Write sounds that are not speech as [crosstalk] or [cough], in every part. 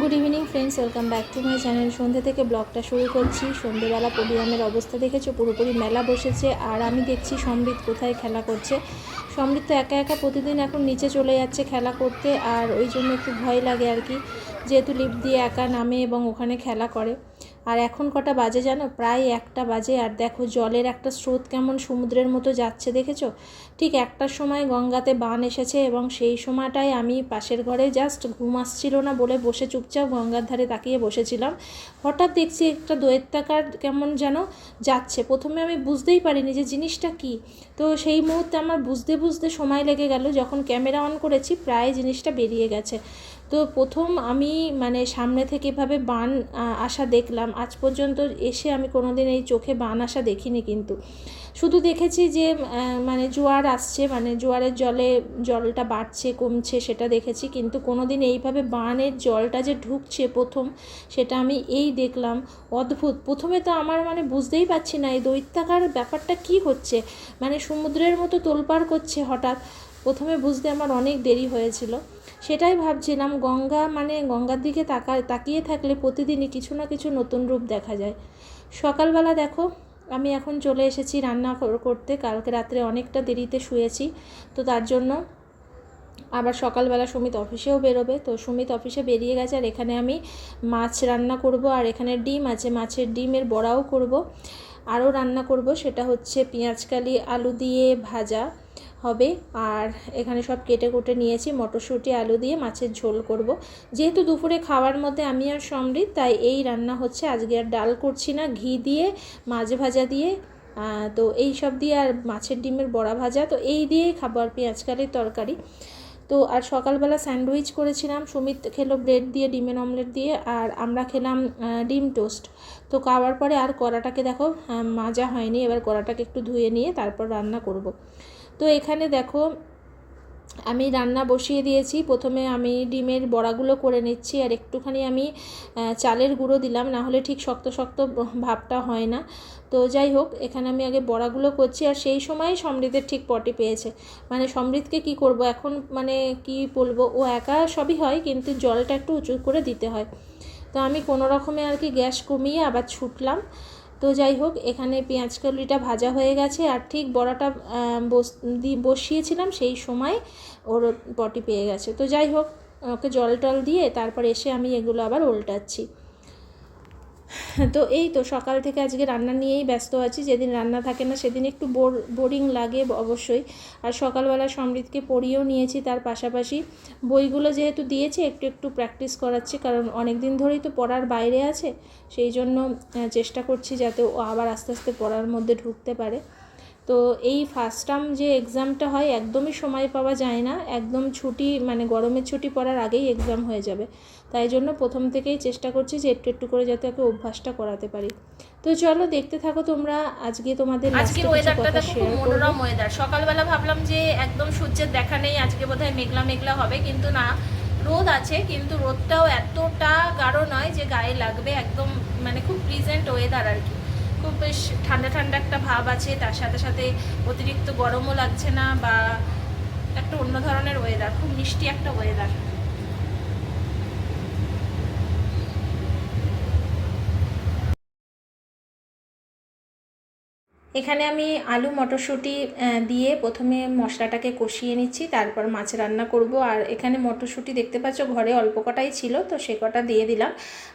Good evening friends welcome back to my channel সন্ধ্যে থেকে ব্লগটা শুরু করছি। সন্ধ্যেবেলা পোডিয়ামের অবস্থা দেখেছ? পুরোপুরি মেলা বসেছে। আর আমি দেখছি সমৃদ্ধ কোথায় খেলা করছে। সমৃদ্ধ একা একা প্রতিদিন এখন নিচে চলে যাচ্ছে খেলা করতে। আর ওই জন্য একটু ভয় লাগে আর কি। যেহেতু লিফট দিয়ে একা নামে এবং ওখানে খেলা করে। আর এখন কটা বাজে জানো? প্রায় একটা বাজে। আর দেখো জলের একটা স্রোত কেমন সমুদ্রের মতো যাচ্ছে, দেখেছ? ঠিক একটার সময় গঙ্গাতে বান এসেছে এবং সেই সময়টায় আমি পাশের ঘরে জাস্ট ঘুম আসছিল না বলে বসে চুপচাপ গঙ্গার ধারে তাকিয়ে বসেছিলাম। হঠাৎ দেখছি একটা দৈত্যাকার কেমন যেন যাচ্ছে। প্রথমে আমি বুঝতেই পারিনি যে জিনিসটা কি। তো সেই মুহূর্তে আমার বুঝতে বুঝতে সময় লেগে গেল যখন ক্যামেরা অন করেছি, প্রায় জিনিসটা বেরিয়ে গেছে। তো প্রথম আমি মানে সামনে থেকে এভাবে বান আসা দেখলাম। আজ পর্যন্ত এসে আমি কোনোদিন এই চোখে বান আসা দেখিনি কিন্তু। শুধু দেখেছি যে মানে জোয়ার আসছে মানে জোয়ারের জলে জলটা বাড়ছে, কমছে সেটা দেখেছি। কিন্তু কোনোদিন এইভাবে বানের জলটা যে ঢুকছে প্রথম, সেটা আমি এই দেখলাম। অদ্ভুত। প্রথমে তো আমার মানে বুঝতেই পারছি না, এই দৈত্যাকার ব্যাপারটা কি হচ্ছে? মানে সমুদ্রের মতো তোলপাড় করছে হঠাৎ। প্রথমে বুঝতে আমার অনেক দেরি হয়েছিল। সেটাই ভাবছিলাম, গঙ্গা মানে গঙ্গার দিকে তাকা, তাকিয়ে থাকলে প্রতিদিনই কিছু না কিছু নতুন রূপ দেখা যায়। সকালবেলা দেখো, আমি এখন চলে এসেছি রান্না কর- করতে। কালকে রাত্রে অনেকটা দেরিতে শুয়েছি, তো তার জন্য আবার সকালবেলা সুমিত অফিসেও বেরোবে। তো সুমিত অফিসে বেরিয়ে গেছে আর এখানে আমি মাছ রান্না করব আর এখানে ডিম আছে, মাছের ডিমের বড়াও করব। আরও রান্না করব, সেটা হচ্ছে পেঁয়াজকালি আলু দিয়ে ভাজা। হবে। আর এখানে সব কেটে কুটে নিয়েছি। মটরশুঁটি, আলু দিয়ে মাছের ঝোল করব। যেহেতু দুপুরে খাওয়ার মধ্যে আমি আর সমৃদ্ধ, তাই এই রান্না হচ্ছে। আজকে আর ডাল করছি না, ঘি দিয়ে, মাছ ভাজা দিয়ে। তো এই সব দিয়ে আর মাছের ডিমের বড়া ভাজা। তো এই দিয়েই খাব আর পেঁয়াজকালির তরকারি। তো আর সকালবেলা স্যান্ডউইচ করেছিলাম। সুমিত খেলো ব্রেড দিয়ে, ডিমের অমলেট দিয়ে, আর আমরা খেলাম ডিম টোস্ট। তো খাওয়ার পরে আর কড়াটাকে দেখো মাজা হয়নি। এবার কড়াটাকে একটু ধুয়ে নিয়ে তারপর রান্না করব। তো এখানে দেখো, আমি রান্না বসিয়ে দিয়েছি। প্রথমে আমি ডিমের বড়াগুলো করে নিচ্ছি আর একটুখানি আমি চালের গুঁড়ো দিলাম। না হলে ঠিক শক্ত শক্ত ভাবটা হয় না। তো যাই হোক, এখানে আমি আগে বড়াগুলো করছি আর সেই সময় সমৃদ্ধের ঠিক পটি পেয়েছে। মানে সমৃদ্ধকে কি করব এখন? মানে কি বলব? ও একা সবই হয়, কিন্তু জলটা একটু উঁচু করে দিতে হয়। তো আমি কোনো রকমে আর কি গ্যাস কমিয়ে আবার ছুটলাম। তো যাই হোক, এখানে পেঁয়াজ কলিটা ভাজা হয়ে গেছে আর ঠিক বড়াটা বসিয়েছিলাম সেই সময় ওর পটি পেয়ে গেছে। তো যাই হোক, ওকে জল টল দিয়ে তারপর এসে আমি এগুলো আবার উল্টাচ্ছি। [laughs] তো এই তো সকাল থেকে আজকে রান্না নিয়েই ব্যস্ত আছি। যেদিন রান্না থাকে না সেদিন একটু বোর, বোরিং লাগে অবশ্যই। আর সকালবেলা সমৃদ্ধকে পড়িয়েও নিয়েছি তার পাশাপাশি। বইগুলো যেহেতু দিয়েছে, একটু একটু প্র্যাকটিস করাচ্ছি, কারণ অনেক দিন ধরেই তো পড়ার বাইরে আছে। সেই জন্য চেষ্টা করছি যাতে ও আবার আস্তে আস্তে পড়ার মধ্যে ঢুকতে পারে। তো এই ফার্স্ট টার্ম যে এক্সামটা হয়, একদমই সময় পাওয়া যায় না। একদম ছুটি মানে গরমের ছুটি পড়ার আগেই এক্সাম হয়ে যাবে। তাই জন্য প্রথম থেকেই চেষ্টা করছি যে একটু একটু করে যাতে ওকে অভ্যাসটা করাতে পারি। তো চলো দেখতে থাকো তোমরা আজকে তোমাদের আজকের ওয়েদারটা দেখো খুব মনোরম ওয়েদার সকালবেলা ভাবলাম যে একদম সূর্যের দেখা নেই আজকে বোধহয় মেঘলা মেঘলা হবে কিন্তু না রোদ আছে কিন্তু রোদটাও এতটা গাঢ় নয় যে গায়ে লাগবে একদম মানে খুব প্লিজেন্ট ওয়েদার আর কি। খুব বেশ ঠান্ডা ঠান্ডা একটা ভাব আছে তার সাথে সাথে অতিরিক্ত গরমও লাগছে না বা একটা অন্য ধরনের ওয়েদার খুব মিষ্টি একটা ওয়েদার এখানে আমি আলু, মটরশুঁটি দিয়ে প্রথমে মশলাটাকে কষিয়ে নিচ্ছি, তারপর মাছ রান্না করব। আর এখানে মটরশুঁটি দেখতে পাচ্ছ ঘরে অল্প কটাই ছিল, তো সে কটা দিয়ে দিলাম।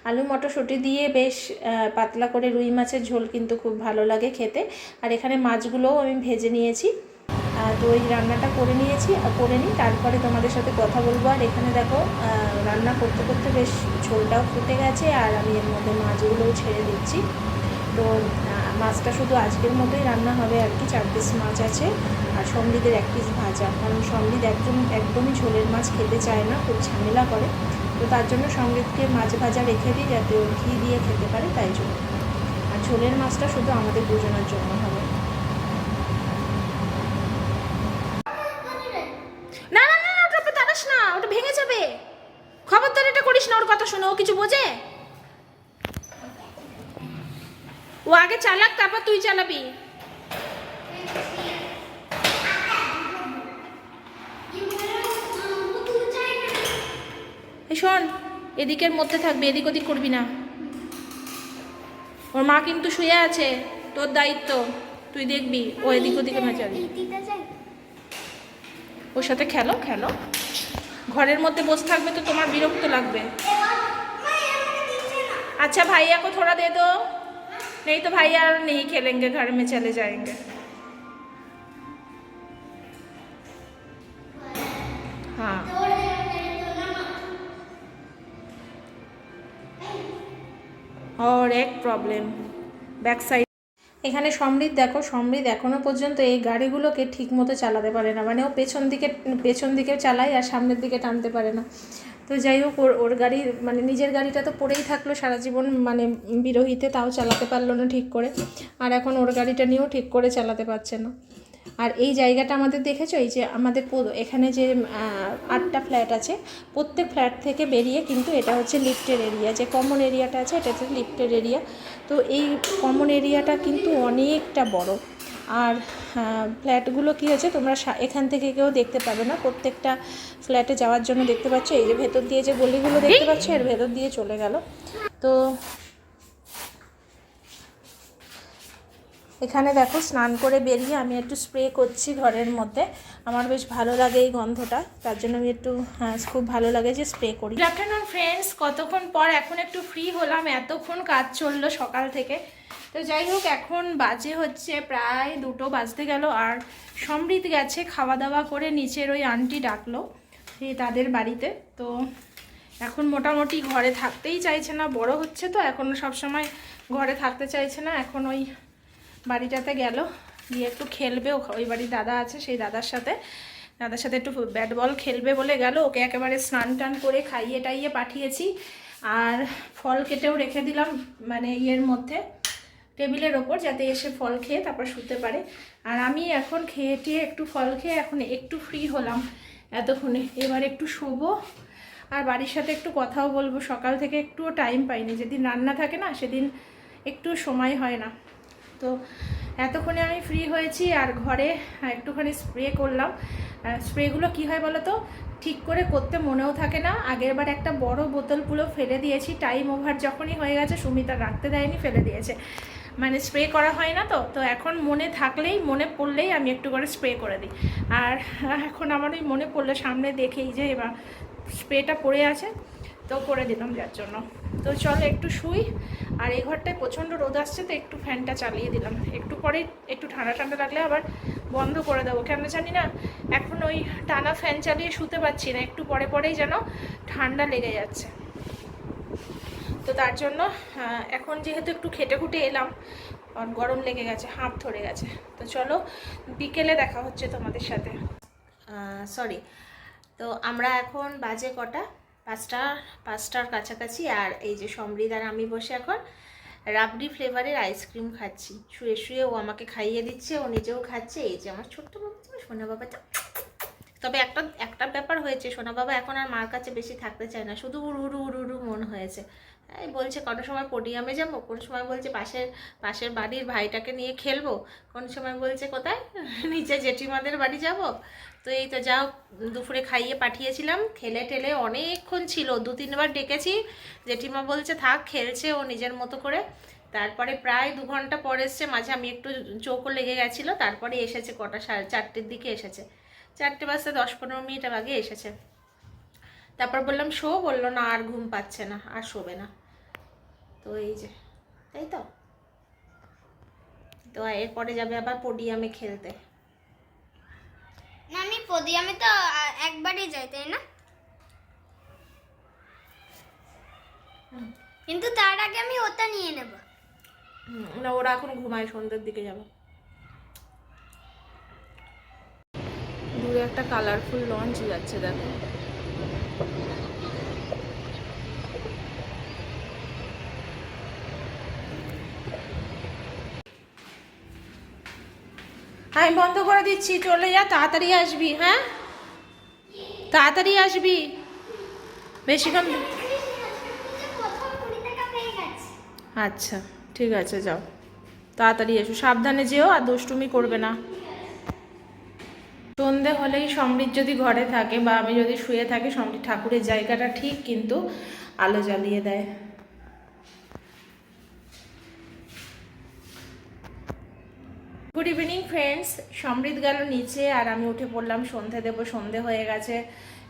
আলু, মটরশুঁটি দিয়ে বেশ পাতলা করে রুই মাছের ঝোল কিন্তু খুব ভালো লাগে খেতে। আর এখানে মাছগুলোও আমি ভেজে নিয়েছি। তো এই রান্নাটা করে নিয়েছি আর করে নিই। তারপরে তোমাদের সাথে কথা বলব। আর এখানে দেখো রান্না করতে করতে বেশ ঝোলটাও ফুটে গেছে, আর আমি এর মধ্যে মাছগুলোও ছেড়ে দিচ্ছি। তো মাছটা শুধু আজকের মতোই রান্না হবে, আর কি চার পিস মাছ আছে, আর সমৃদ্ধের এক পিস ভাজা। কারণ সমৃদ্ধ একদম, একদমই ঝোলের মাছ খেতে চায় না, খুব ঝামেলা করে। তো তার জন্য সমৃদ্ধকে মাছ ভাজা রেখে দিই, যাতে ও ঘি দিয়ে খেতে পারে, তাই জন্য। আর ঝোলের মাছটা শুধু আমাদের দুজনের জন্য হবে। না না না, ওটা না, ওটা ভেঙে যাবে। খবরদার এটা করিস না, ওর কথা শোনো কিছু বোঝে? ও আগে চালাক, তারপর তুই চালাবি। শোন, এদিকের মধ্যে থাকবি, এদিক ওদিক করবি না। ওর মা কিন্তু শুয়ে আছে, তোর দায়িত্ব, তুই দেখবি, ও এদিক ওদিকে না যাবি। ওর সাথে খেলো খেলো। ঘরের মধ্যে বসে থাকবে তো তোমার বিরক্ত লাগবে। আচ্ছা ভাইয়া কো থোড়া দে দো नहीं तो भैया नहीं खेलेंगे घर में चले जाएंगे हाँ और एक प्रॉब्लम बैक साइड এখানে সমৃদ্ধ দেখো সমৃদ্ধ এখনও পর্যন্ত এই গাড়িগুলোকে ঠিক মতো চালাতে পারে না মানে ও পেছন দিকে পেছন দিকে চালায় আর সামনের দিকে টানতে পারে না তো যাই হোক, ওর ওর গাড়ি মানে নিজের গাড়িটা তো পড়েই থাকল সারা জীবন মানে বিরহিতে তাও চালাতে পারল না ঠিক করে। আর এখন ওর গাড়িটা নিয়েও ঠিক করে চালাতে পারছে না। আর এই জায়গাটা আমাদের দেখেছ? এই যে আমাদের এখানে যে আটটা ফ্ল্যাট আছে, প্রত্যেক ফ্ল্যাট থেকে বেরিয়ে কিন্তু এটা হচ্ছে লিফটের এরিয়া। যে কমন এরিয়াটা আছে, এটা হচ্ছে লিফটের এরিয়া। তো এই কমন এরিয়াটা কিন্তু অনেকটা বড়। আর ফ্ল্যাটগুলো কী হয়েছে? তোমরা এখান থেকে কেউ দেখতে পাবে না। প্রত্যেকটা ফ্ল্যাটে যাওয়ার জন্য দেখতে পাচ্ছ এই যে ভেতর দিয়ে যে গলিগুলো দেখতে পাচ্ছ এর ভেতর দিয়ে চলে গেল। তো এখানে দেখো স্নান করে বেরিয়ে আমি একটু স্প্রে করছি ঘরের মধ্যে। আমার বেশ ভালো লাগে এই গন্ধটা। তার জন্য আমি একটু হ্যাঁ, খুব ভালো লাগে যে স্প্রে করি। গুড আফটারনুন ফ্রেন্ডস কতক্ষণ পর? এখন একটু ফ্রি হলাম। এতক্ষণ কাজ চলল সকাল থেকে। তো যাই হোক, এখন বাজে হচ্ছে প্রায় দুটো বাজতে গেল আর সমৃদ্ধ গেছে খাওয়া দাওয়া করে নিচের ওই আন্টি ডাকলো তাদের বাড়িতে। তো এখন মোটামুটি ঘরে থাকতেই চাইছে না, বড় হচ্ছে তো, এখন সবসময় ঘরে থাকতে চাইছে না, এখন ওই বাড়িটাতে গেল। গিয়ে একটু খেলবে ওই বাড়ির দাদা আছে, সেই দাদার সাথে। দাদার সাথে একটু ব্যাট বল খেলবে বলে গেল, ওকে একেবারে স্নান টান করে খাইয়ে টাইয়ে পাঠিয়েছি। আর ফল কেটেও রেখে দিলাম মানে ইয়ের মধ্যে। টেবিলের ওপর যাতে এসে ফল খেয়ে তারপর শুতে পারে। আর আমি এখন খেয়ে টেয়ে একটু ফল খেয়ে এখন একটু ফ্রি হলাম এতক্ষণে। এবার একটু শোবো। আর বাড়ির সাথে একটু কথাও বলব। সকাল থেকে একটুও টাইম পাইনি। যেদিন রান্না থাকে না, সেদিন একটু সময় হয় না। তো এতক্ষণে আমি ফ্রি হয়েছি আর ঘরে একটুখানি স্প্রে করলাম। স্প্রেগুলো কী হয় বলো তো ঠিক করে করতে মনেও থাকে না। আগের বার একটা বড় বোতল পুরো ফেলে দিয়েছি। টাইম ওভার যখনই হয়ে গেছে, সুমিতা রাখতে দেয়নি, ফেলে দিয়েছে। মানে স্প্রে করা হয় না তো তো এখন মনে থাকলেই, মনে পড়লেই আমি একটু করে স্প্রে করে দিই। আর এখন আমার ওই মনে পড়লে, সামনে দেখেই যে এবার স্প্রেটা পড়ে আছে, তো করে দিলাম যার জন্য। তো চলো একটু শুই, আর এই ঘরটায় প্রচণ্ড রোদ আসছে তো একটু ফ্যানটা চালিয়ে দিলাম। একটু পরে একটু ঠান্ডা ঠান্ডা লাগলে আবার বন্ধ করে দেবো। কেন জানি না, এখন ওই টানা ফ্যান চালিয়ে শুতে পারছি না, একটু পরে পরেই যেন ঠান্ডা লেগে যাচ্ছে। তো তার জন্য এখন যেহেতু একটু খেটে খুটে এলাম গরম লেগে গেছে, হাঁপ ধরে গেছে। তো চলো, বিকেলে দেখা হচ্ছে তোমাদের সাথে। সরি তো আমরা এখন বাজে কটা? পাঁচটা, পাঁচটার কাছাকাছি, আর এই যে সমৃদ্ধ আর আমি বসে এখন রাবড়ি ফ্লেভারের আইসক্রিম খাচ্ছি। শুয়ে শুয়ে ও আমাকে খাইয়ে দিচ্ছে, ও নিজেও খাচ্ছে। এই যে আমার ছোট্ট বাবা সোনা বাবাটা। তবে একটা একটা ব্যাপার হয়েছে, সোনা বাবা এখন আর মার কাছে বেশি থাকতে চায় না, শুধু উড়ু উড়ু উড়ু মন হয়েছে। বলছে কোনো সময় পোডিয়ামে যাব? কোনো সময় বলছে পাশের পাশের বাড়ির ভাইটাকে নিয়ে খেলব? কোন সময় বলছে কোথায়? [laughs] নিচে জেঠিমাদের বাড়ি যাব? তো এই তো যাও, দুপুরে খাইয়ে পাঠিয়েছিলাম। খেলে টেলে অনেকক্ষণ ছিল, দু তিনবার ডেকেছি। জেঠিমা বলছে, থাক, খেলছে ও নিজের মতো করে। তারপরে প্রায় দু ঘণ্টা পর এসছে, মাঝে আমি একটু চোখও লেগে গেছিল, তারপরে এসেছে কটা সাড়ে চারটের দিকে এসেছে। চারটে বাজতে দশ পনেরো মিনিট আগে এসেছে। তারপর বললাম, শো? বলল, না, আর ঘুম পাচ্ছে না, আর শোবে না। তো এই যে তাই তো? তো এরপরে যাবে আবার পোডিয়ামে খেলতে। না আমি পোদিয়ামে তো একবারই যাই তাই না? কিন্তু তার আগে আমি ওটা নিয়ে নেব। না ওরা এখন ঘুমায় সন্ধ্যের দিকে যাবে। দূরে একটা কালারফুল লঞ্চ যাচ্ছে দেখো। আমি বন্ধ করে দিচ্ছি। চলে যা, তাড়াতাড়ি আসবি হ্যাঁ? তাড়াতাড়ি আসবি। বেশিক্ষণ আচ্ছা ঠিক আছে, যাও। তাড়াতাড়ি এসো। সাবধানে যেও আর দুষ্টুমি করবে না। সন্ধে হলেই সমৃদ্ধ যদি ঘরে থাকে বা আমি যদি শুয়ে থাকি, সমৃদ্ধ ঠাকুরের জায়গাটা ঠিক কিন্তু আলো জ্বালিয়ে দেয়। গুড ইভিনিং ফ্রেন্ডস সমৃদ্ধ গেল নিচে আর আমি উঠে পড়লাম সন্ধে দেবো, সন্ধে হয়ে গেছে।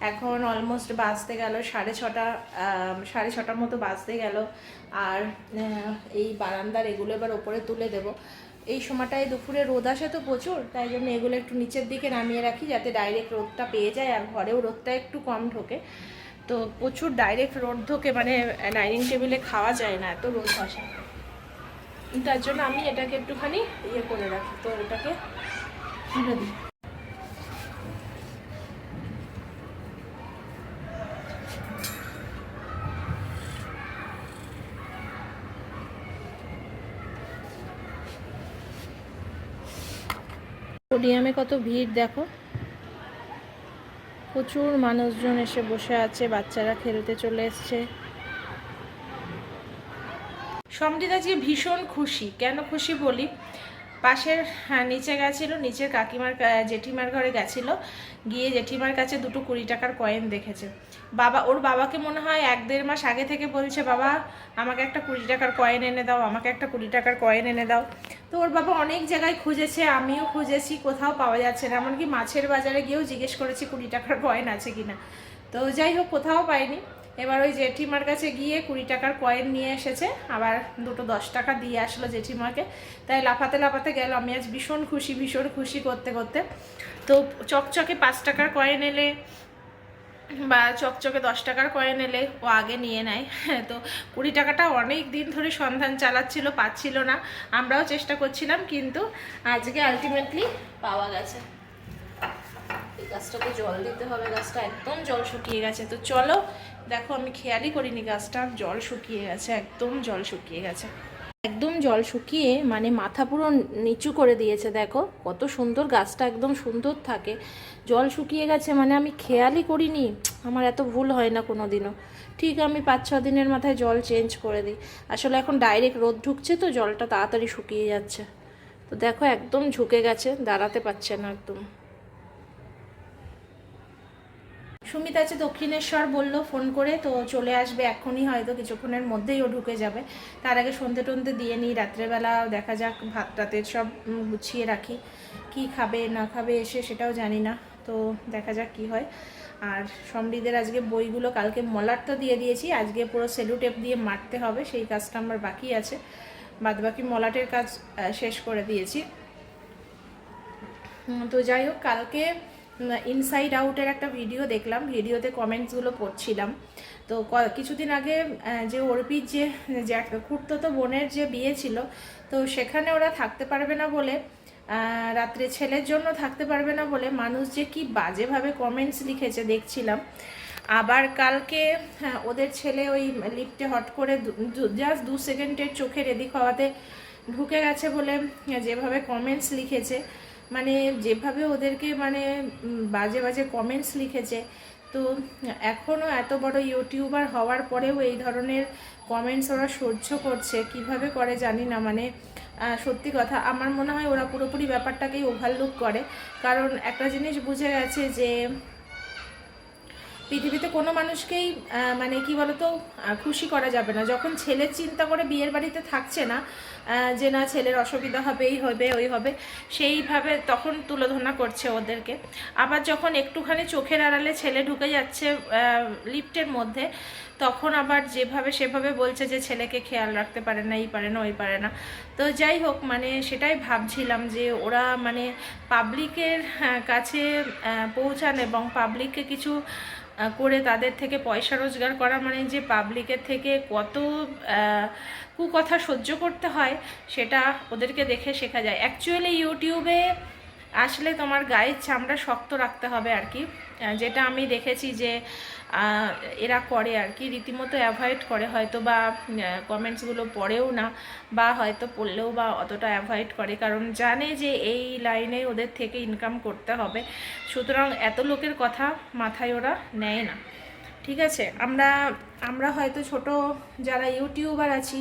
এখন অলমোস্ট বাজতে গেল সাড়ে ছটা সাড়ে ছটার মতো বাজতে গেল। আর এই বারান্দার এগুলো এবার ওপরে তুলে দেব। এই সময়টায় দুপুরে রোদ আসে তো প্রচুর, তাই জন্য এগুলো একটু নিচের দিকে নামিয়ে রাখি যাতে ডাইরেক্ট রোদটা পেয়ে যায় আর ঘরেও রোদটা একটু কম ঢোকে। তো প্রচুর ডাইরেক্ট রোদ ঢোকে মানে ডাইনিং টেবিলে খাওয়া যায় না, এত রোদ আসে। তার জন্য আমি এটাকে একটুখানি ইয়ে করে রাখি। তো এটাকে দিই। পোডিয়ামে কত ভিড়, দেখো। প্রচুর মানুষজন এসে বসে আছে, বাচ্চারা খেলতে চলে এসছে। সমৃদ্ধ আজকে ভীষণ খুশি। কেন খুশি বলি? পাশের হ্যাঁ, নিচে গেছিল নিচের কাকিমার জেঠিমার ঘরে গেছিল। গিয়ে জেঠিমার কাছে দুটো কুড়ি টাকার কয়েন দেখেছে। বাবা ওর বাবাকে মনে হয় এক দেড় মাস আগে থেকে বলছে বাবা আমাকে একটা কুড়ি টাকার কয়েন এনে দাও আমাকে একটা কুড়ি টাকার কয়েন এনে দাও। তো ওর বাবা অনেক জায়গায় খুঁজেছে আমিও খুঁজেছি কোথাও পাওয়া যাচ্ছে না। এমনকি মাছের বাজারে গিয়েও জিজ্ঞেস করেছি কুড়ি টাকার কয়েন আছে কিনা? তো যাই হোক কোথাও পাইনি। এবার ওই জেঠিমার কাছে গিয়ে কুড়ি টাকার কয়েন নিয়ে এসেছে। আবার দুটো দশ টাকা দিয়ে আসলো জেঠিমাকে। তাই লাফাতে লাফাতে গেল। আমি আজ ভীষণ খুশি ভীষণ খুশি করতে করতে। তো চকচকে পাঁচ টাকার কয়েন এলে বা চকচকে দশ টাকার কয়েন এলে ও আগে নিয়ে নেয়। [laughs] তো কুড়ি টাকাটা অনেক দিন ধরে সন্ধান চালাচ্ছিল, পাচ্ছিল না। আমরাও চেষ্টা করছিলাম, কিন্তু আজকে আলটিমেটলি পাওয়া গেছে। এই গাছটাকে জল দিতে হবে। গাছটা একদম জল শুকিয়ে গেছে। তো চলো দেখো, আমি খেয়ালই করিনি গাছটা, জল শুকিয়ে গেছে, একদম জল শুকিয়ে গেছে। একদম জল শুকিয়ে মানে মাথা পুরো নিচু করে দিয়েছে, দেখো। কত সুন্দর গাছটা, একদম সুন্দর থাকে। জল শুকিয়ে গেছে মানে আমি খেয়ালই করিনি। আমার এত ভুল হয় না কোনো দিনও ঠিক আমি পাঁচ ছ দিনের মাথায় জল চেঞ্জ করে দিই। আসলে এখন ডাইরেক্ট রোদ ঢুকছে তো, জলটা তাড়াতাড়ি শুকিয়ে যাচ্ছে। তো দেখো, একদম ঝুঁকে গেছে, দাঁড়াতে পারছে না একদম। সুমিত আছে, দক্ষিণেশ্বর বলল ফোন করে, তো চলে আসবে এখনই, হয়তো কিছুক্ষণের মধ্যেই ও ঢুকে যাবে। তার আগে সন্ধে টন্ধে দিয়ে নিই, রাত্রেবেলা দেখা যাক ভাত টাতের সব গুছিয়ে রাখি। কি খাবে, না খাবে, এসে সেটাও জানি না, তো দেখা যাক কি হয়। আর সমৃদ্ধের আজকে বইগুলো, কালকে মলার তো দিয়ে দিয়েছি, আজকে পুরো সেলুটেপ দিয়ে মারতে হবে, সেই কাজটা আমার বাকি আছে। বাদবাকি মলাটের কাজ শেষ করে দিয়েছি। তো যাই হোক, কালকে ইনসাইড আউটের একটা ভিডিও দেখলাম ভিডিওতে কমেন্টসগুলো পড়ছিলাম। তো কিছুদিন আগে যে অর্পির যে খুঁড়তো বোনের যে বিয়ে ছিল, তো সেখানে ওরা থাকতে পারবে না বলে রাত্রে ছেলের জন্য থাকতে পারবে না বলে মানুষ যে কি বাজেভাবে কমেন্টস লিখেছে দেখছিলাম। আবার কালকে ওদের ছেলে ওই লিফটে হট করে জাস্ট দু সেকেন্ডের চোখের এদিক হওয়াতে ঢুকে গেছে বলে, যেভাবে কমেন্টস লিখেছে। মানে যেভাবে ওদেরকে মানে বাজে বাজে কমেন্টস লিখেছে, তো এখনও এত বড় ইউটিউবার হওয়ার পরেও এই ধরনের কমেন্টস ওরা সহ্য করছে, কীভাবে করে জানি না মানে সত্যি কথা, আমার মনে হয় ওরা পুরোপুরি ব্যাপারটাকেই ওভারলুক করে, কারণ একটা জিনিস বুঝে গেছে যে পৃথিবীতে কোনো মানুষকেই মানে কি বলতো খুশি করা যাবে না। যখন ছেলের চিন্তা করে বিয়ের বাড়িতে থাকছে না যে না ছেলের অসুবিধা হবে, এই হবে, ওই হবে, সেইভাবে তখন তুলোধনা করছে ওদেরকে। আবার যখন একটুখানি চোখের আড়ালে ছেলে ঢুকে যাচ্ছে লিফটের মধ্যে, তখন আবার যেভাবে সেভাবে বলছে যে ছেলেকে খেয়াল রাখতে পারে না, এই পারে না, ওই পারে না। তো যাই হোক মানে সেটাই ভাবছিলাম যে ওরা মানে পাবলিকের কাছে পৌঁছান এবং পাবলিককে কিছু করে তাদের থেকে পয়সা রোজগার করা মানে যে পাবলিকের থেকে কত কুকথা সহ্য করতে হয়, সেটা ওদেরকে দেখে শেখা যায়। অ্যাকচুয়ালি ইউটিউবে আসলে তোমার গায়ের চামড়া শক্ত রাখতে হবে আর কি। যেটা আমি দেখেছি যে এরা করে আর কি, রীতিমতো অ্যাভয়েড করে, হয়তো বা কমেন্টসগুলো পড়েও না, বা হয়তো পড়লেও বা অতটা অ্যাভয়েড করে, কারণ জানে যে এই লাইনে ওদের থেকে ইনকাম করতে হবে। সুতরাং এত লোকের কথা মাথায় ওরা নেয় না। ঠিক আছে? আমরা আমরা হয়তো ছোট যারা ইউটিউবার আছি,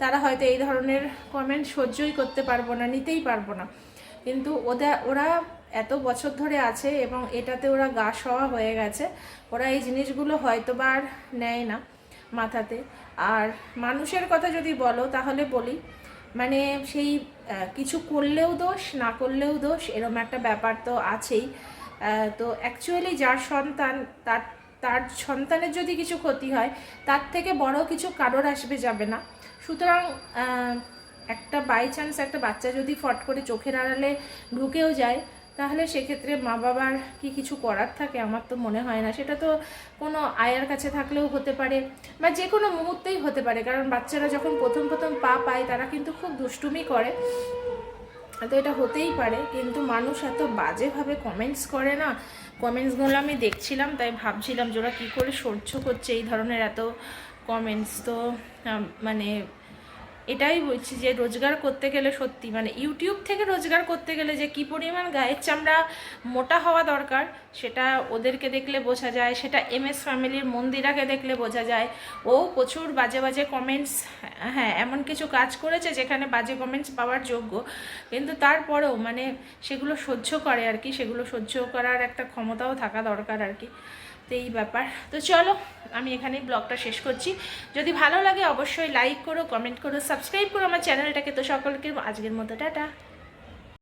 তারা হয়তো এই ধরনের কমেন্ট সহ্যই করতে পারব না, নিতেই পারব না। কিন্তু ওদের ওরা এত বছর ধরে আছে এবং এটাতে ওরা গা সওয়া হয়ে গেছে, ওরা এই জিনিসগুলো হয়তো বা আর নেয় না মাথাতে। আর মানুষের কথা যদি বলো, তাহলে বলি মানে সেই কিছু করলেও দোষ, না করলেও দোষ, এরম একটা ব্যাপার তো আছেই। তো অ্যাকচুয়ালি যার সন্তান, তার তার সন্তানের যদি কিছু ক্ষতি হয়, তার থেকে বড় কিছু কারোর আসবে যাবে না। সুতরাং একটা বাই চান্স একটা বাচ্চা যদি ফট করে চোখের আড়ালে ঢুকেও যায়, তাহলে সেক্ষেত্রে মা বাবার কি কিছু করার থাকে? আমার তো মনে হয় না। সেটা তো কোনো আয়ার কাছে থাকলেও হতে পারে বা যে কোনো মুহূর্তেই হতে পারে। কারণ বাচ্চারা যখন প্রথম প্রথম পা পায়, তারা কিন্তু খুব দুষ্টুমি করে। তো এটা হতেই পারে। কিন্তু মানুষ এত বাজেভাবে কমেন্টস করে না। কমেন্টসগুলো আমি দেখছিলাম, তাই ভাবছিলাম যে ওরা কী করে সহ্য করছে এই ধরনের এত কমেন্টস তো মানে এটাই বলছি যে রোজগার করতে গেলে সত্যি মানে ইউটিউব থেকে রোজগার করতে গেলে যে কি পরিমাণ গায়ের চামড়া মোটা হওয়া দরকার, সেটা ওদেরকে দেখলে বোঝা যায়, সেটা এম এস ফ্যামিলির মন্দিরাকে দেখলে বোঝা যায়। ও প্রচুর বাজে বাজে কমেন্টস হ্যাঁ এমন কিছু কাজ করেছে যেখানে বাজে কমেন্টস পাওয়ার যোগ্য। কিন্তু তারপরেও মানে সেগুলো সহ্য করে আর কি, সেগুলো সহ্য করার একটা ক্ষমতাও থাকা দরকার আর কি। তো এই ব্যাপার। তো চলো, আমি এখানে ব্লগটা শেষ করছি। যদি ভালো লাগে অবশ্যই লাইক করো কমেন্ট করো সাবস্ক্রাইব করো আমার চ্যানেলটাকে। তো সকলকে আজকের মতো, টাটা।